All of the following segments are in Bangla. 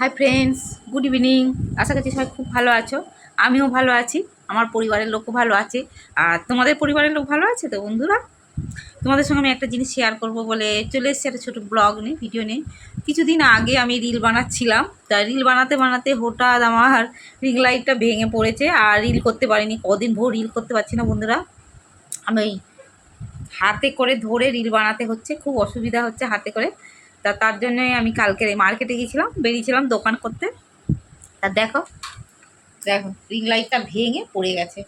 হাই ফ্রেন্ডস গুড ইভিনিং আশা করছি সবাই খুব ভালো আছো। আমিও ভালো আছি, আমার পরিবারের লোকও ভালো আছে। আর তোমাদের পরিবারের লোক ভালো আছে তো বন্ধুরা? তোমাদের সঙ্গে আমি একটা জিনিস শেয়ার করব বলে চলে এসেছি একটা ছোটো ব্লগ নিয়ে ভিডিও নিয়ে। কিছুদিন আগে আমি রিল বানাচ্ছিলাম। তা রিল বানাতে বানাতে হঠাৎ আমার রিং লাইটটা ভেঙে পড়েছে। আর রিল করতে পারিনি, কদিন ভোর রিল করতে পারছি না বন্ধুরা। আমি হাতে করে ধরে রিল বানাতে হচ্ছে, খুব অসুবিধা হচ্ছে হাতে করে। তা তার জন্যই আমি কালকে মার্কেটে গিয়েছিলাম, বেরিয়েছিলাম দোকান করতে। তা দেখো দেখো রিং লাইটটা ভেঙে পড়ে গেছে।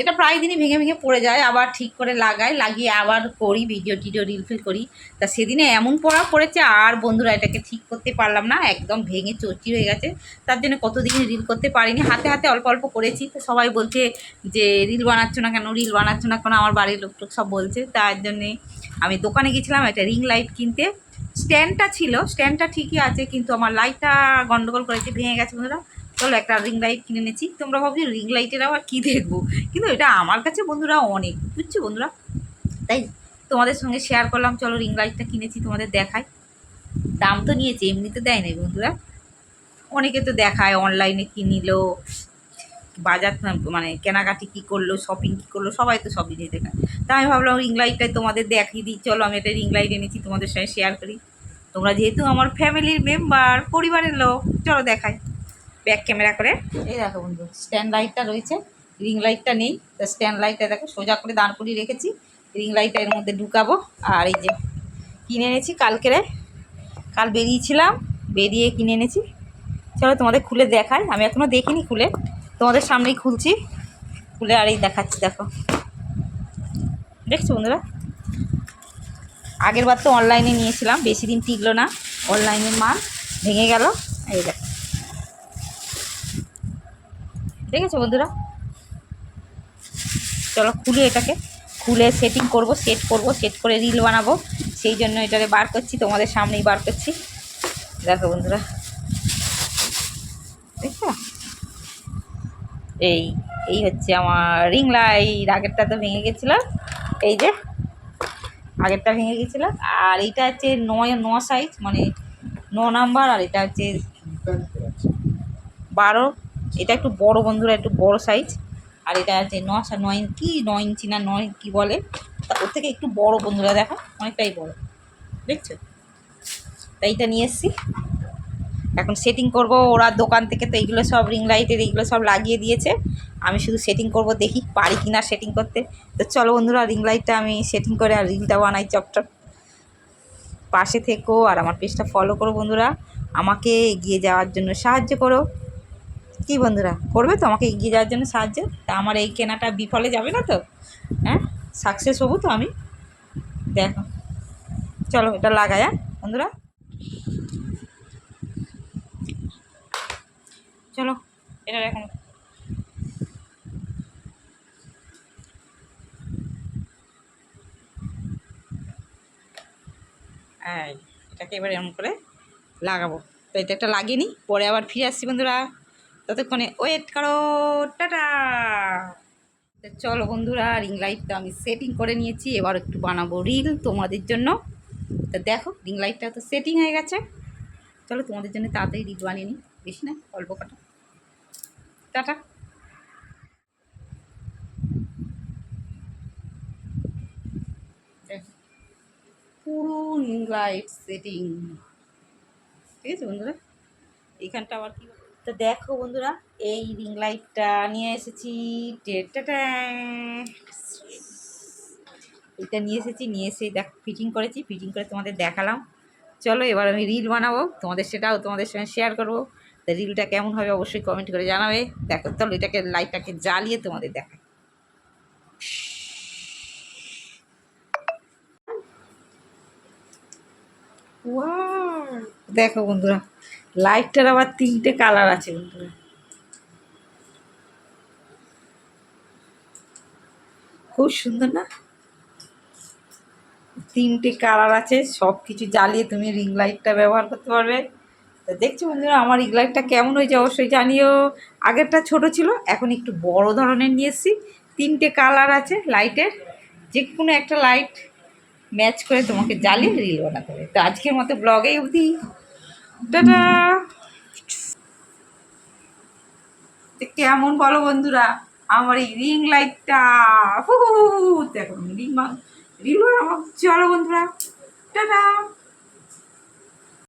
এটা প্রায় দিনই ভেঙে ভেঙে পড়ে যায়, আবার ঠিক করে লাগাই, লাগিয়ে আবার করি ভিডিও টিডিও রিল ফিল করি। তা সেদিনে এমন পড়া পড়েছে, আর বন্ধুরা এটাকে ঠিক করতে পারলাম না, একদম ভেঙে চর্চি হয়ে গেছে। তার জন্য কতদিন রিল করতে পারিনি, হাতে হাতে অল্প অল্প করেছি। তো সবাই বলছে যে রিল বানাচ্ছ না কেন? রিল বানাচ্ছ না কেন? আমার বাড়ির লোক সব বলছে। তার জন্যে আমি দোকানে গেছিলাম একটা রিং লাইট কিনতে। স্ট্যান্ডটা ছিল স্ট্যান্ডটা ঠিকই আছে, কিন্তু আমার লাইটটা গন্ডগোল করেছে, ভেঙে গেছে বন্ধুরা। চলো একটা রিং লাইট কিনে নিয়েছি তোমরা ভাবছি রিং লাইটের আবার কী দেখব? কিন্তু এটা আমার কাছে বন্ধুরা অনেক, বুঝছ বন্ধুরা? তাই তোমাদের সঙ্গে শেয়ার করলাম, চলো রিং লাইটটা কিনেছি, তোমাদের দেখাই। দাম তো নিয়েছে, এমনিতে দেয় নাই বন্ধুরা। অনেকে তো দেখায় অনলাইনে কিনিলো বাজার মানে কেনাকাটি কী করল শপিং কী করল, সবাই তো সবই নিয়ে দেখায়। তা আমি ভাবলাম রিং লাইটটাই তোমাদের দেখিয়ে দিই। চলো আমি একটা রিং লাইট এনেছি, তোমাদের সঙ্গে শেয়ার করি। তোমরা যেহেতু আমার ফ্যামিলির মেম্বার পরিবারের লোক, চলো দেখাই। ব্যাক ক্যামেরা করে। এই দেখো বন্ধু স্ট্যান্ড লাইটটা রয়েছে রিং লাইটটা নেই, তো স্ট্যান্ড লাইটটা দেখো, সোজা করে দাঁড় করিয়ে রেখেছি রিং লাইটটা এর মধ্যে ঢুকাবো, আর এই যে কিনে এনেছি কালকেরে। কাল বেরিয়েছিলাম, বেরিয়ে কিনে এনেছি। চলো তোমাদের খুলে দেখাই, আমি এখনও দেখিনি খুলে, তোমাদের সামনেই খুলছি, খুলে আর এই দেখাচ্ছি, দেখো। দেখছ বন্ধুরা? আগের বার তো অনলাইনে নিয়েছিলাম, বেশি দিন টিকলো না অনলাইনের মাল ভেঙে গেল, এই দেখো। দেখেছ বন্ধুরা? চলো খুলে এটাকে। খুলে সেটিং করব সেট করব সেট করে রিল বানাবো। সেই জন্য এটারে বার করছি, তোমাদের সামনেই বার করছি। দেখো বন্ধুরা। দেখছ? এই এই হচ্ছে আমার রিং লাইট আগেরটা তো ভেঙে গেছিল। এই যে, আগেরটা ভেঙে গেছিল। আর এইটা হচ্ছে নয়, ন সাইজ মানে ন নাম্বার আর এটা হচ্ছে বারো। এটা একটু বড় বন্ধুরা, একটু বড় সাইজ আর এটা হচ্ছে ন নয়, কি নয় ইঞ্চি না নয়, কি বলে? তা ওর থেকে একটু বড় বন্ধুরা দেখো, অনেকটাই বড়। দেখছ? তাই এইটা নিয়ে এসছি। এখন সেটিং করব ওরা দোকান থেকে, তো এইগুলো সব রিং লাইটের এইগুলো সব লাগিয়ে দিয়েছে। আমি শুধু সেটিং করব, দেখি পারি কি না সেটিং করতে। তো চলো বন্ধুরা রিং লাইটটা আমি সেটিং করে আর রিলটা বানাই চপটপ পাশে থেকো আর আমার পেজটা ফলো করো বন্ধুরা। আমাকে এগিয়ে যাওয়ার জন্য সাহায্য করো। কি বন্ধুরা, করবে তো? আমাকে এগিয়ে যাওয়ার জন্য সাহায্য? তা আমার এই কেনাটা বিফলে যাবে না তো? হ্যাঁ? সাকসেস হব তো আমি? দেখো। চলো, এটা লাগাই হ্যাঁ বন্ধুরা। চলো, এটা এখন এটাকে এবার এমন করে লাগাবো। তো এটা একটা লাগিয়ে নিই, পরে আবার ফিরে আসছি বন্ধুরা। ততক্ষণে ওয়েট করো, টাটা। চলো বন্ধুরা রিং লাইটটা আমি সেটিং করে নিয়েছি, এবার একটু বানাবো রিল তোমাদের জন্য। তো দেখো রিং লাইটটা তো সেটিং হয়ে গেছে। চলো তোমাদের জন্য তাড়াতাড়ি রিল বানিয়ে নিই, বেশি না, অল্প কাটা। টাটা। পুরো রিং লাইট সেটিং ঠিক আছে বন্ধুরা? এইখানটা আবার কি তো দেখো বন্ধুরা, এই রিং লাইটটা নিয়ে এসেছি। এটা নিয়ে এসেছি, নিয়ে এসে দেখ ফিটিং করেছি ফিটিং করে তোমাদের দেখালাম। চলো এবার আমি রিল বানাবো। তোমাদের সেটাও তোমাদের সঙ্গে শেয়ার করব। তা রিলটা কেমন হবে অবশ্যই কমেন্ট করে জানাবে। দেখো, চলো এটাকে লাইটটাকে জ্বালিয়ে তোমাদের Wow! দেখো বন্ধুরা লাইটটার আবার তিনটে কালার আছে বন্ধুরা। খুব সুন্দর না? তিনটে কালার আছে সব কিছু জ্বালিয়ে তুমি রিং লাইটটা ব্যবহার করতে পারবে। তো দেখছ বন্ধুরা, আমার রিং লাইটটা কেমন হয়েছে অবশ্যই জানিও। আগেরটা ছোট ছিল, এখন একটু বড় ধরনের নিয়ে এসেছি। তিনটে কালার আছে লাইটের যে কোনো একটা লাইট ম্যাচ করে তোমাকে জ্বালিয়ে রিল বানাতে হবে। তো আজকের মতো ব্লগেই অবধি। টাটা কেমন বলো বন্ধুরা আমার এই রিং লাইটটা দেখো রিং রিং চলো বন্ধুরা টাটা